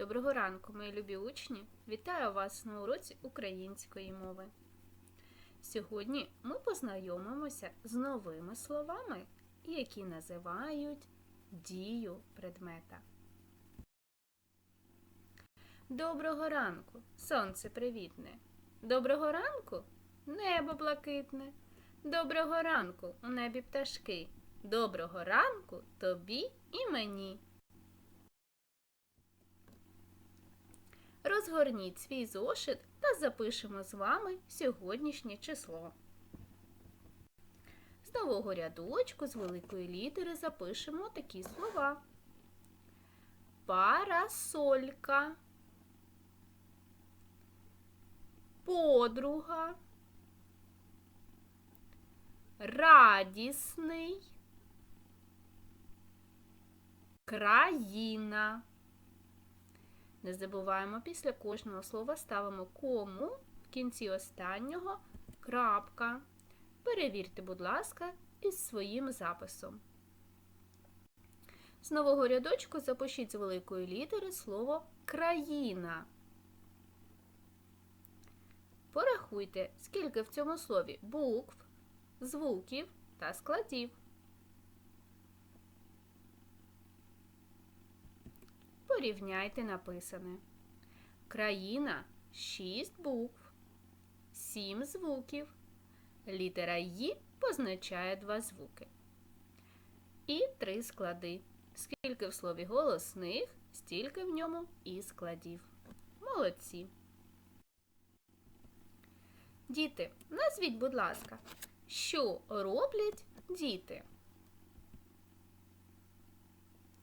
Доброго ранку, мої любі учні! Вітаю вас на уроці української мови. Сьогодні ми познайомимося з новими словами, які називають дію предмета. Доброго ранку, сонце привітне. Доброго ранку, небо блакитне. Доброго ранку, у небі пташки. Доброго ранку тобі і мені. Розгорніть свій зошит та запишемо з вами сьогоднішнє число. З нового рядочку з великої літери запишемо такі слова. Парасолька, подруга, радісний, країна. Не забуваємо, після кожного слова ставимо кому, в кінці останнього крапка. Перевірте, будь ласка, із своїм записом. З нового рядочку запишіть з великої літери слово країна. Порахуйте, скільки в цьому слові букв, звуків та складів. Порівняйте написане. Країна 6 букв, 7 звуків. Літера «ї» позначає два звуки. І три склади. Скільки в слові голосних, стільки в ньому і складів. Молодці. Діти, назвіть, будь ласка, що роблять діти?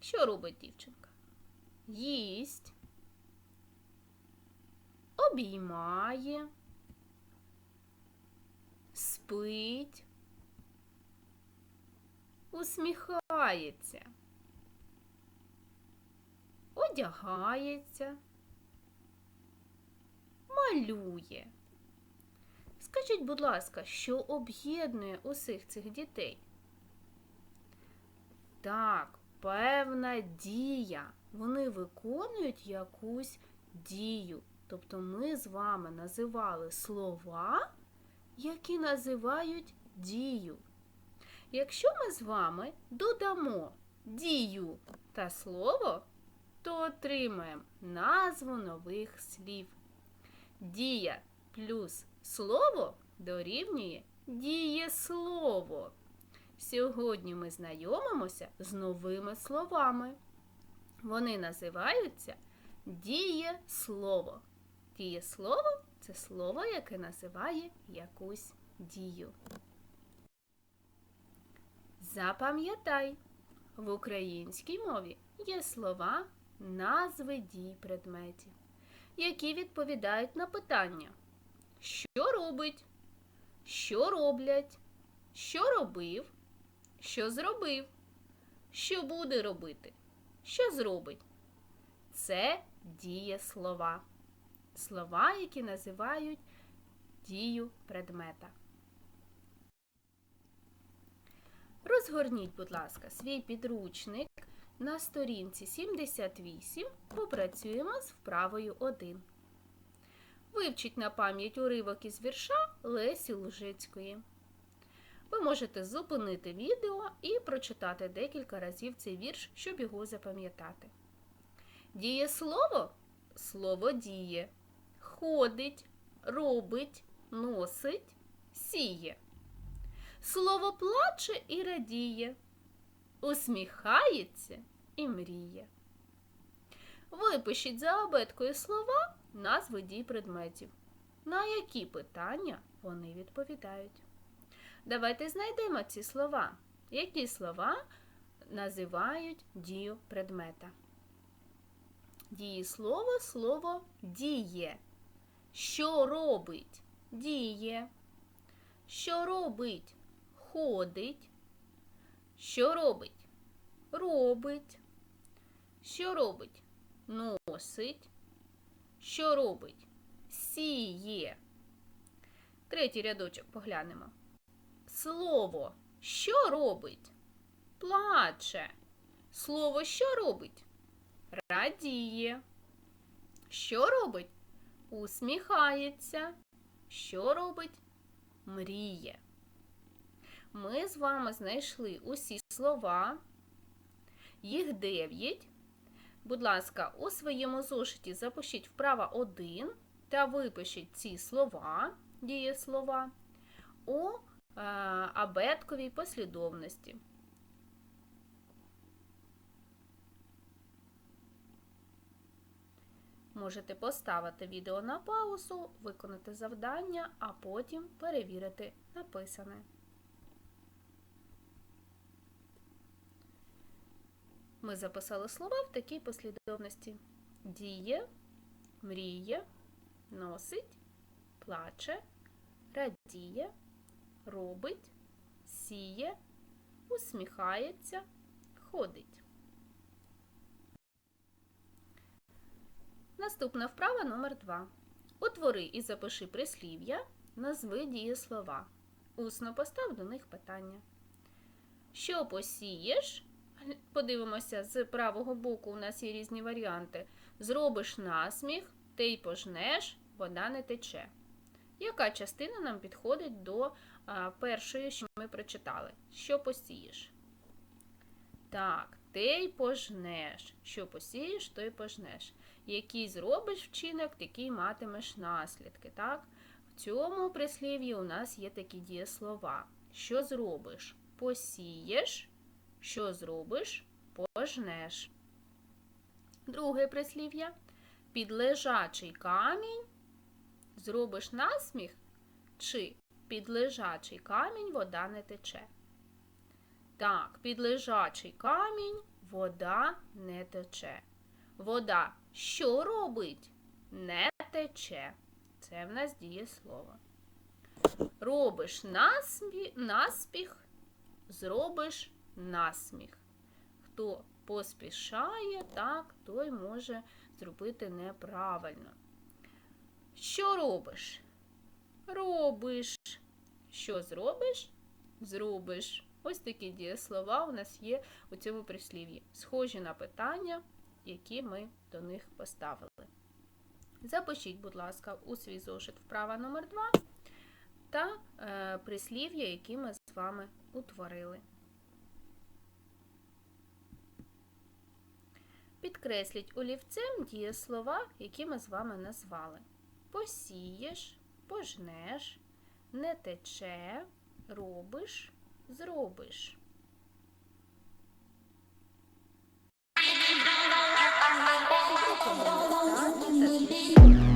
Що робить дівчинка? Їсть, обіймає, спить, усміхається, одягається, малює. Скажіть, будь ласка, що об'єднує усіх цих дітей? Так, певна дія. Вони виконують якусь дію. Тобто ми з вами називали слова, які називають дію. Якщо ми з вами додамо дію та слово, то отримаємо назву нових слів. Дія плюс слово дорівнює дієслово. Сьогодні ми знайомимося з новими словами. Вони називаються дієслово. Дієслово це слово, яке називає якусь дію. Запам'ятай, в українській мові є слова назви дій предметів, які відповідають на питання, що робить, що роблять, що робив, що зробив, що буде робити. Що зробить? Це дієслова. Слова, які називають дію предмета. Розгорніть, будь ласка, свій підручник на сторінці 78 попрацюємо з вправою 1. Вивчіть на пам'ять уривок із вірша Лесі Лужицької. Ви можете зупинити відео і прочитати декілька разів цей вірш, щоб його запам'ятати. Дієслово слово діє, ходить, робить, носить, сіє. Слово плаче і радіє, усміхається і мріє. Випишіть за абеткою слова назви дій предметів. На які питання вони відповідають. Давайте знайдемо ці слова. Які слова називають дію предмета? Дієслово слово діє. Що робить? Діє. Що робить? Ходить. Що робить? Робить. Що робить? Носить. Що робить? Сіє. Третій рядочок поглянемо. Слово що робить? Плаче. Слово що робить? Радіє. Що робить? Усміхається. Що робить? Мріє. Ми з вами знайшли усі слова. Їх дев'ять. Будь ласка, у своєму зошиті запишіть вправа 1 та випишіть ці слова, дієслова е, абетковій послідовності. Можете поставити відео на паузу, виконати завдання, а потім перевірити написане. Ми записали слова в такій послідовності: діє, мріє, носить, плаче, радіє, робить, сіє, усміхається, ходить. Наступна вправа номер 2. Утвори і запиши прислів'я, назви дієслова. Усно постав до них питання. Що посієш? Подивимося, з правого боку у нас є різні варіанти. Зробиш насміх, ти й пожнеш, вода не тече. Яка частина нам підходить до а, першої, що ми прочитали? Що посієш? Так, ти й пожнеш. Що посієш, то й пожнеш. Який зробиш вчинок, такий матимеш наслідки. Так? В цьому прислів'ї у нас є такі дієслова. Що зробиш? Посієш. Що зробиш? Пожнеш. Друге прислів'я. Під лежачий камінь зробиш насміх, чи під лежачий камінь вода не тече. Так, під лежачий камінь вода не тече. Вода що робить? Не тече. Це в нас дієслово. Робиш насміх, наспіх, зробиш насміх. Хто поспішає, так, той може зробити неправильно. Що робиш? Робиш. Що зробиш? Зробиш. Ось такі дієслова у нас є у цьому прислів'ї. Схожі на питання, які ми до них поставили. Запишіть, будь ласка, у свій зошит вправа номер 2 та е, прислів'я, які ми з вами утворили. Підкресліть олівцем дієслова, які ми з вами назвали. Посієш, пожнеш, не тече, робиш, зробиш. Put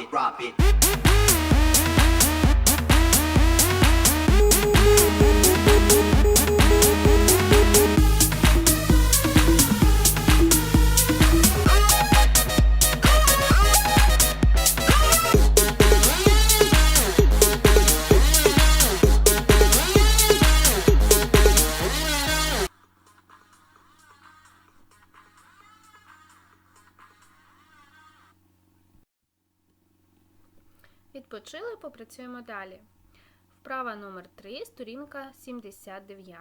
it, drop it. Відпочили, попрацюємо далі. Вправа номер 3, сторінка 79.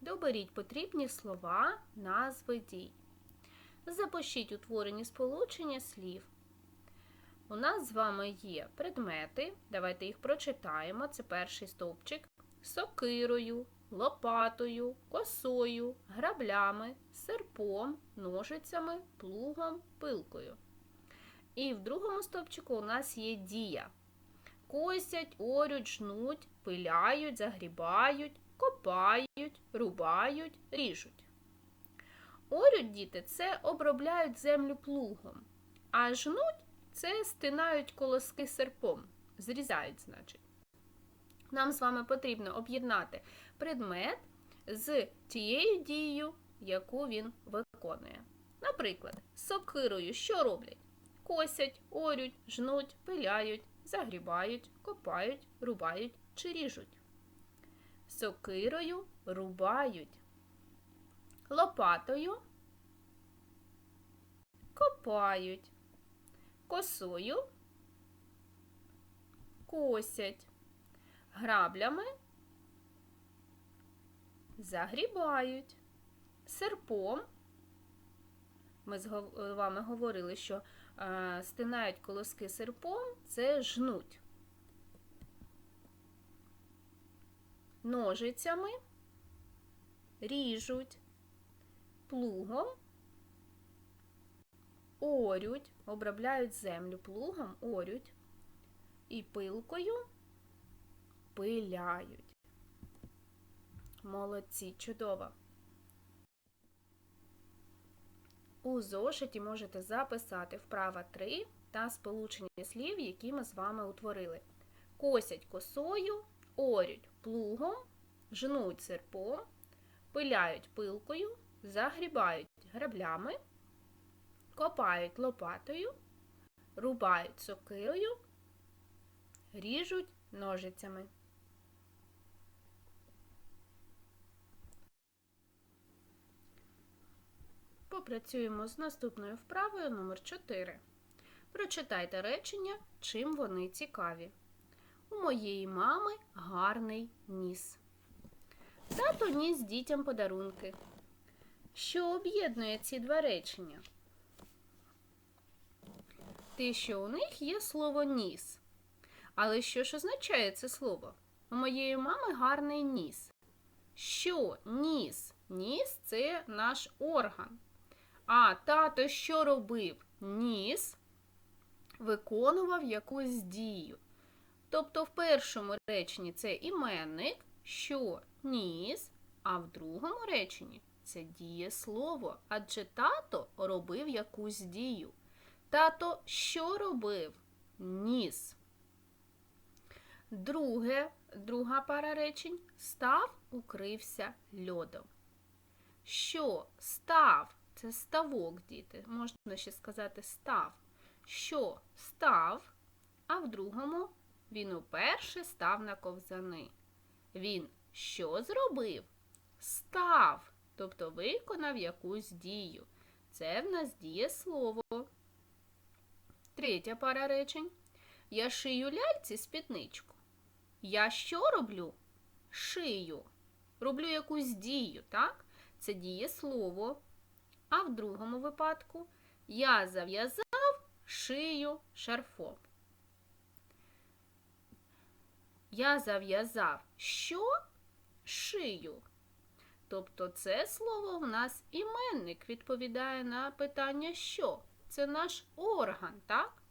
Доберіть потрібні слова, назви дій. Запишіть утворені сполучення слів. У нас з вами є предмети. Давайте їх прочитаємо. Це перший стовпчик. Сокирою, лопатою, косою, граблями, серпом, ножицями, плугом, пилкою. І в другому стовпчику у нас є дія. Косять, орють, жнуть, пиляють, загрібають, копають, рубають, ріжуть. Орють діти це обробляють землю плугом, а жнуть це стинають колоски серпом, зрізають, значить. Нам з вами потрібно об'єднати предмет з тією дією, яку він виконує. Наприклад, сокирою що роблять? Косять, орють, жнуть, пиляють, загрібають, копають, рубають чи ріжуть. Сокирою рубають. Лопатою копають. Косою косять. Граблями загрібають. Серпом ми з вами говорили, що стинають колоски серпом, це жнуть. Ножицями ріжуть, плугом орють, обробляють землю плугом, орють і пилкою пиляють. Молодці, чудово. У зошиті можете записати вправа 3 та сполучення слів, які ми з вами утворили. Косять косою, орють плугом, жнуть серпом, пиляють пилкою, загрібають граблями, копають лопатою, рубають сокирою, ріжуть ножицями. Попрацюємо з наступною вправою номер 4. Прочитайте речення, чим вони цікаві. У моєї мами гарний ніс. Тато ніс дітям подарунки. Що об'єднує ці два речення? Те, що у них є слово ніс. Але що ж означає це слово? У моєї мами гарний ніс. Що ніс? Ніс це наш орган. А тато що робив? Ніс виконував якусь дію. Тобто в першому реченні це іменник, що ніс, а в другому реченні це дієслово, адже тато робив якусь дію. Тато що робив? Ніс. Друге, друга пара речень став, укрився льодом. Що став? Це ставок, діти. Можна ще сказати став. Що став, а в другому він уперше став на ковзани. Він що зробив? Став, тобто виконав якусь дію. Це в нас дієслово. Третя пара речень. Я шию ляльці спідничку. Я що роблю? Шию. Роблю якусь дію, так? Це дієслово. А в другому випадку я зав'язав шию шарфом. Я зав'язав що? Шию. Тобто це слово в нас іменник відповідає на питання що? Це наш орган, так?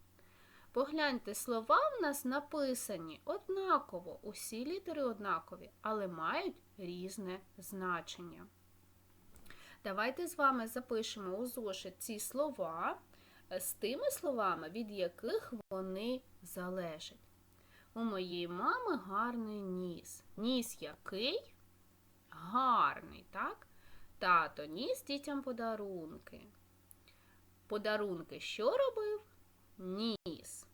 Погляньте, слова в нас написані однаково, усі літери однакові, але мають різне значення. Давайте з вами запишемо у зошит ці слова е, з тими словами, від яких вони залежать. У моєї мами гарний ніс. Ніс який? Гарний, так? Тато ніс дітям подарунки. Подарунки що робив? Ніс.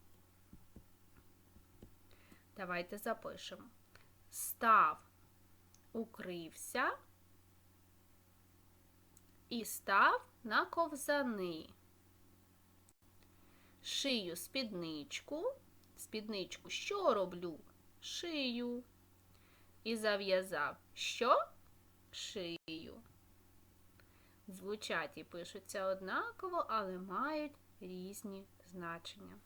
Давайте запишемо. Став, укрився і став на ковзани. Шию спідничку. Спідничку що роблю? Шию. І зав'язав що? Шию. Звучать і пишуться однаково, але мають різні значення.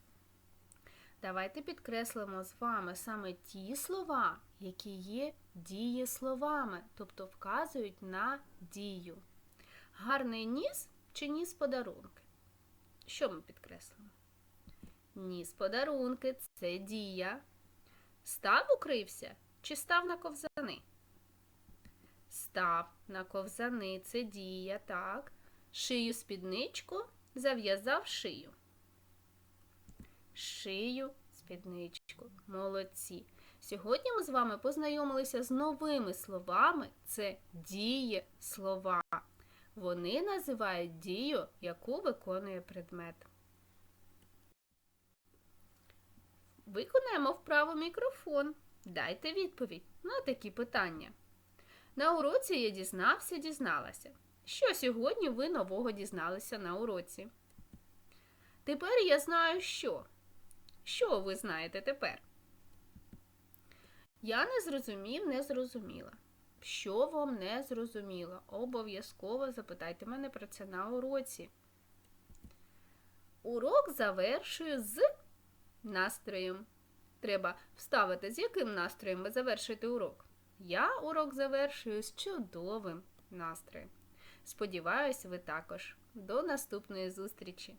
Давайте підкреслимо з вами саме ті слова, які є дієсловами, тобто вказують на дію. Гарний ніс чи ніс подарунки? Що ми підкреслимо? Ніс подарунки це дія. Став укрився чи став на ковзани? Став на ковзани це дія, так. Шию спідничку, зав'язав шию. шию спідничку. Молодці. Сьогодні ми з вами познайомилися з новими словами. Це дієслова. Вони називають дію, яку виконує предмет. Виконаємо вправо мікрофон. Дайте відповідь на такі питання. На уроці я дізнався, дізналася. Що сьогодні ви нового дізналися на уроці? Тепер я знаю що. Що ви знаєте тепер? Я не зрозумів, не зрозуміла. Що вам не зрозуміло? Обов'язково запитайте мене про це на уроці. Урок завершую з настроєм. Треба вставити, з яким настроєм ви завершуєте урок. Я урок завершую з чудовим настроєм. Сподіваюсь, ви також. До наступної зустрічі!